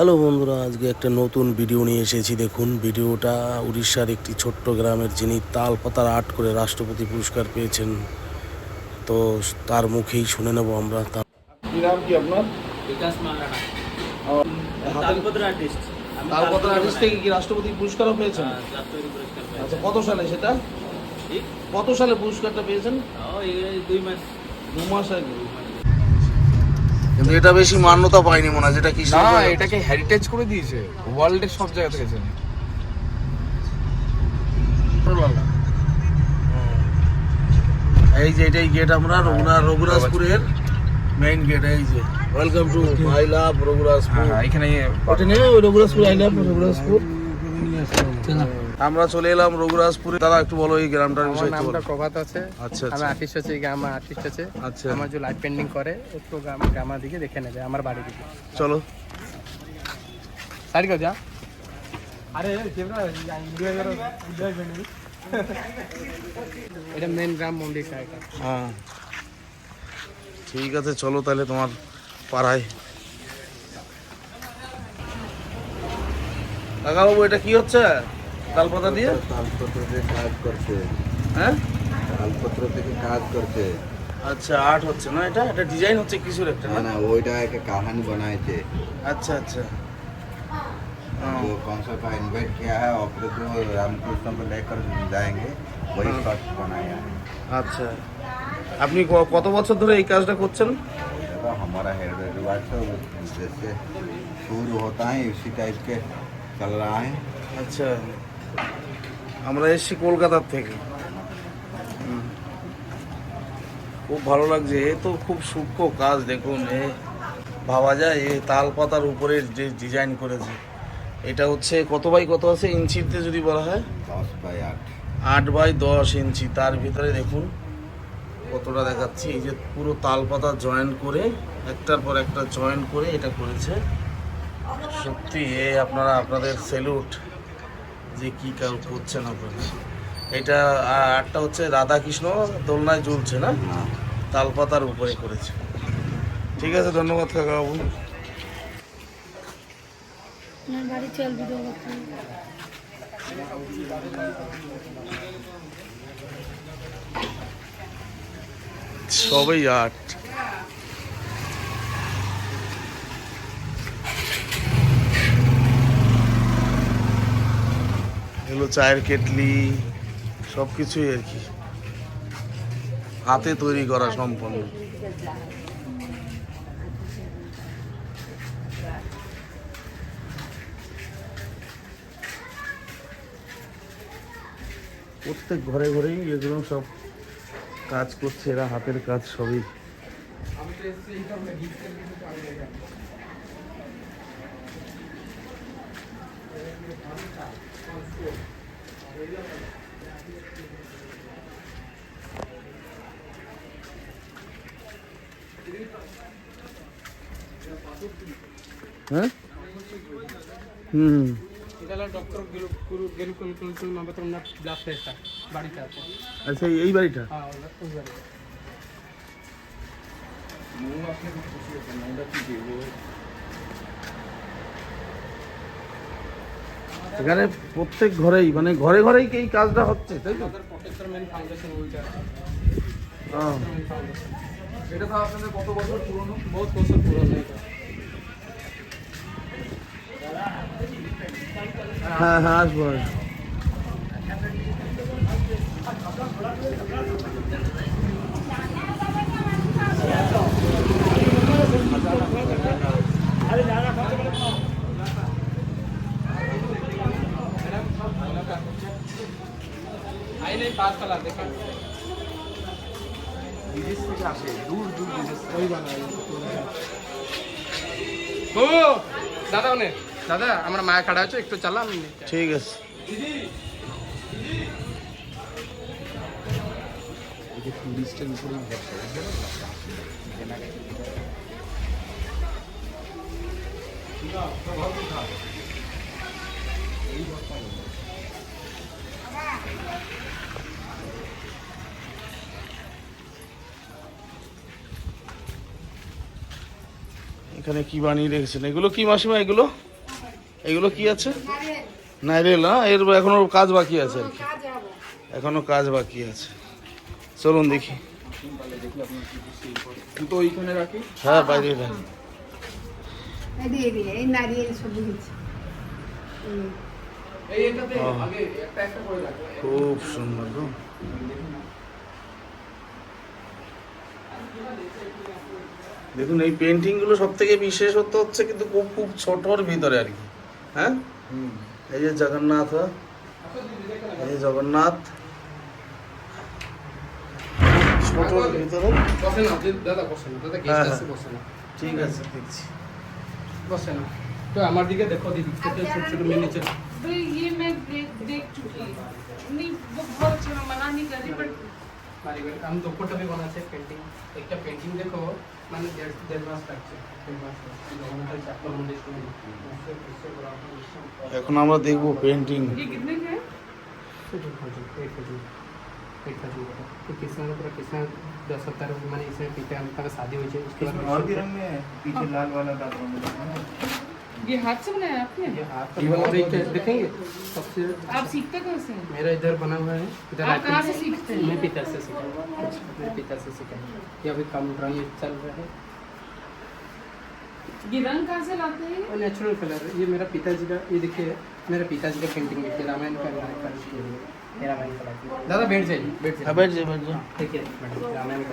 Hello বন্ধুরা আজকে একটা নতুন ভিডিও নিয়ে এসেছি। দেখুন ভিডিওটা উড়িষ্যার একটি ছোট্ট গ্রামের যিনি তাল পাতার আর্ট করে রাষ্ট্রপতি পুরস্কার পেয়েছেন। তো তার মুখেই শুনে নেব আমরা তার কি নাম কি আপনার? বিকাশ মালানা তালপত্র আর্টিস্ট তালপত্র আর্টিস্ট থেকে কি রাষ্ট্রপতি পুরস্কারও পেয়েছেন? হ্যাঁ। আচ্ছা কত সালে সেটা? কত সালে পুরস্কারটা পেয়েছেন? দুই মাস। দু মাস আগে। কিন্তু এটা বেশি মান্যতা পায়নি মনে হয় যেটা কি না এটাকে হেরিটেজ করে দিয়েছে ওয়ার্ল্ডের সব জায়গা থেকে চেনে এই যে এটাই গেট আমরা রঘুনাথ রঘুরাজপুরের মেইন গেট এই যে welcome to I love Raghurajpur হ্যাঁ এখানে ওটা নেই ওই রঘুরাজপুর আই লাভ রঘুরাজপুর আমরা চলে এলাম রঘুরাজপুরে। দাদা একটু বলো এই গ্রামটার আমার বিষয়ে একটু নামটা বলো। প্রভাত আছে। আচ্ছা আমি আচ্ছা। আর্টিস্ট আছে এই গ্রাম আর্টিস্ট আছে আচ্ছা। আমার যে লাইভ পেন্টিং করে একটু গ্রাম গ্রামার দিকে দেখে নেবে আমার বাড়ি দিকে। চলো। সাইড যা আরে এটা মেন গ্রাম মন্দিরটা এটা। হ্যাঁ। ঠিক আছে চলো তাহলে তোমার পাড়ায়। কাকাবাবু এটা কি হচ্ছে? তালপাতা দিয়ে তালপত্র থেকে কাজ করছে হ্যাঁ তালপত্র থেকে কাজ করছে আচ্ছা আর্ট হচ্ছে না এটা এটা ডিজাইন হচ্ছে কিছুর একটা না না না ওইটা একটা कहानी बनाए थे আচ্ছা আচ্ছা हाँ। जो कॉन्सर्ट का इन्वाइट किया है ऑपरेटर रामकृष्ण को लेकर जाएंगे वही शॉट बनाया है আচ্ছা আপনি ক- কত বছর ধরে এই কাজটা করছেন देखो हमारा हेयर रिवाज तो जैसे शुरू होता है उसी टाइप के चल रहा है আচ্ছা আমরা এসেছি কলকাতার থেকে। খুব ভালো লাগছে। এ তো খুব সূক্ষ্ম কাজ দেখুন এ ভাবা যায় এ তাল পাতার উপরে যে ডিজাইন করেছে। এটা হচ্ছে কত বাই কত আছে ইঞ্চিতে যদি বলা হয়? দশ বাই আট। আট বাই দশ ইঞ্চি। তার ভিতরে দেখুন কতটা দেখাচ্ছি। এই যে পুরো তাল পাতা জয়েন করে একটার পর একটা জয়েন করে এটা করেছে। সত্যি এ আপনারা আপনাদের সেলুট যে কী কাজ না আপনারা এটা আ- আরটা হচ্ছে রাধা কৃষ্ণ দোলনায় ঝুলছে না? তাল পাতার উপরে করেছে। ঠিক আছে ধন্যবাদ কাকাবাবু। আমার বাড়ি চল সবই আর্ট চায়ের কেটলি সব কিছুই আর কি। হাতে তৈরি করা সম্পন্ন। প্রত্যেক ঘরে ঘরেই এগুলো সব কাজ করছে, এরা হাতের কাজ সবই। বাড়িতে আছে আচ্ছা এই বাড়িটা? হ্যাঁ এখানে প্রত্যেক ঘরেই মানে ঘরে ঘরেই এই কাজটা হচ্ছে, তাই তো? হ্যাঁ। এটা তো আপনাদের কত বছর পুরনো? বহুত বছর পুরনো হ্যাঁ হ্যাঁ আসব বিদেশ থেকে আসে দূর দূর বিদেশ। ওই বানাই ও দাদা ওনে দাদা আমরা মায়া কাটা আছে একটু চালাম ঠিক আছে। টুরিস্টের এখানে কি বানিয়ে রেখেছেন? এগুলো কি মাসিমা এগুলো? এগুলো কি আছে? নাইরেল না? এর এখনও কাজ বাকি আছে আর কি। এখনও কাজ বাকি আছে। চলুন দেখি। তো ওইখানে রাখি। হ্যাঁ বাইরে রাখ। এই দিয়ে দিয়ে এই নারিয়েল সব দিয়েছি। এই এটাতে আগে একটা একটা করে রাখো। খুব সুন্দর গো। দেখুন এই পেন্টিংগুলো সব থেকে বিশেষত্ব হচ্ছে কিন্তু খুব খুব ছোটর ভিতরে আর কি। হ্যাঁ এই যে জগন্নাথ এই যে জগন্নাথ ছোটর ভিতরে বসে না যে দাদা বসে না দাদা হ্যাঁ, গেস্ট হ্যাঁ। আছে বসে না ঠিক আছে দেখছি বসে না তো আমার দিকে দেখো দিদি ছোট ছোট ছোট মিনিচার भाई ये मैं देख देख चुकी हूँ नहीं वो बहुत अच्छा मैं मना नहीं कर रही बट কারিগর আমি দুপুরটা भी বানাচ্ছে পেন্টিং একটা পেন্টিং দেখো মানে দেড় দেড় মাস লাগছে দেড় মাস লাগছে। জগন্নাথের চারটা মন্দির শুনে उससे उससे बड़ा ऑपरेशन এখন আমরা দেখবো পেন্টিং ये कितने का है Fifteen thousand, eight thousand, eight thousand का। तो कृष्णा का पूरा कृष्णा दस सत्तर मैंने इसमें पीते अमिता का शादी हुई है उसके बाद और भी रंग में है पीछे लाल वाला डाल ये हाथ से बनाया आपने? ये हाथ का हुआ है, देखेंगे? सबसे आप सीखते कहाँ से मेरा इधर बना हुआ है इधर आप कहाँ से सीखते हैं? मैं पिता से सीखा मैं पिता से सीखा ये अभी काम ड्राइंग चल रहा है। ये रंग कहाँ से लाते हैं? और नेचुरल कलर ये मेरा पिताजी का ये देखिए मेरा पिताजी का पेंटिंग देखिए रामायण का रामायण का दादा बैठ जाइए बैठ जाइए। बैठ जाओ बैठ जाओ देखिए मैडम रामायण का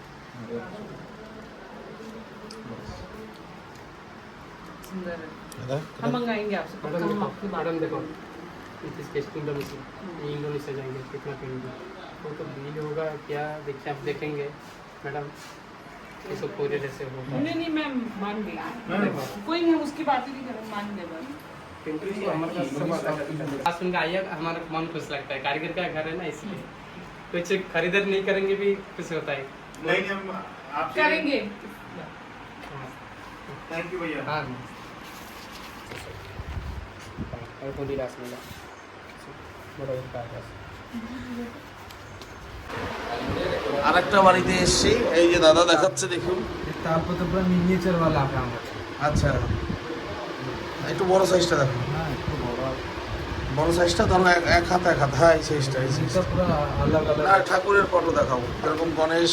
सुंदर है। हम मंगाएँगे आपसे। मैडम देखो आपकी बात मैडम देखो इस इंडोनेशिया इंडोनेशिया जाएँगे कितना पेंगे वो तो बिल होगा क्या देखिए आप देखेंगे। मैडम ये सब कोरियर ऐसे होता नहीं नहीं मैं मान गई कोई नहीं उसकी बात ही नहीं करें मान गए सुन के आइए हमारा मन खुश लगता है। कारीगर का घर है ना इसलिए। कुछ खरीदार नहीं करेंगे भी खुश होता है। नहीं हम आपसे करेंगे थैंक यू भैया हाँ और थोड़ी रास मिला बड़ा उसका रास আর একটা বাড়িতে এসছি এই যে দাদা দেখাচ্ছে দেখুন তারপর তো পুরো মিনিয়েচার वाला काम আচ্ছা একটু বড় সাইজটা দেখো বড় সাইজটা ধরো এক এক হাত এক হাত হ্যাঁ এই সাইজটা এই সাইজটা পুরো अलग अलग না ঠাকুরের ফটো দেখাবো যেরকম গণেশ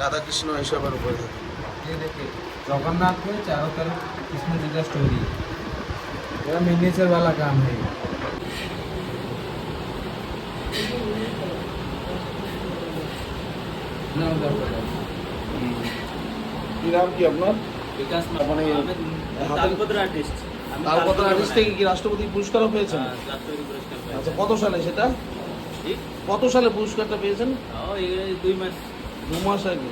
রাধাকৃষ্ণ এইসবের উপরে থাকে ये देखिए जगन्नाथ में चारों तरफ कृष्ण जी का स्टोरी है पूरा मिनिएचर वाला काम है ये। ना उधर उधर। কি নাম কি আপনার বিকাশ মানে হাতের- তালপত্র আর্টিস্ট তালপত্র আর্টিস্ট থেকে কি রাষ্ট্রপতি পুরস্কারও পেয়েছেন রাষ্ট্রপতি পুরস্কার আচ্ছা পেয়েছে কত সালে সেটা ঠিক কত সালে পুরস্কারটা পেয়েছেন ও এই দুই মাস দু মাস আগে।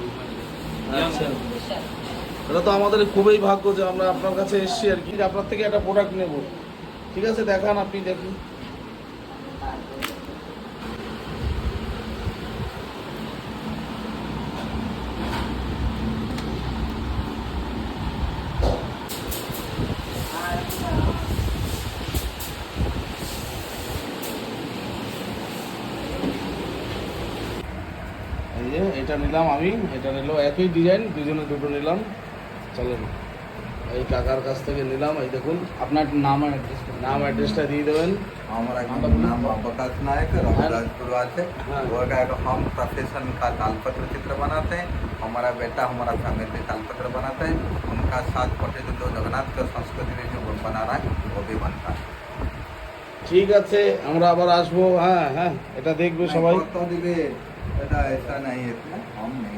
আচ্ছা। এটা তো আমাদের খুবই ভাগ্য যে আমরা আপনার কাছে এসেছি আর কি। আপনার থেকে একটা প্রোডাক্ট নেব। ঠিক আছে দেখান আপনি দেখুন। যে এটা নিলাম আমি এটা নিল একই ডিজাইন দুজনে দুটো নিলাম চলেন এই কাকার কাছ থেকে নিলাম এই দেখুন আপনার নাম আর অ্যাড্রেস নাম অ্যাড্রেসটা দিয়ে দেবেন हमारा नाम अवकाश नायक राजपुर से हाँ। वो का एक हम प्रोफेशन का तालपत्र चित्र बनाते हैं हमारा बेटा हमारा फैमिली तालपत्र बनाता है उनका साथ पटे जो जगन्नाथ का संस्कृति में जो बना रहा है वो भी बनता है ঠিক আছে আমরা আবার আসবো হ্যাঁ হ্যাঁ এটা দেখবে সবাই तो ऐसा नहीं है हम नहीं।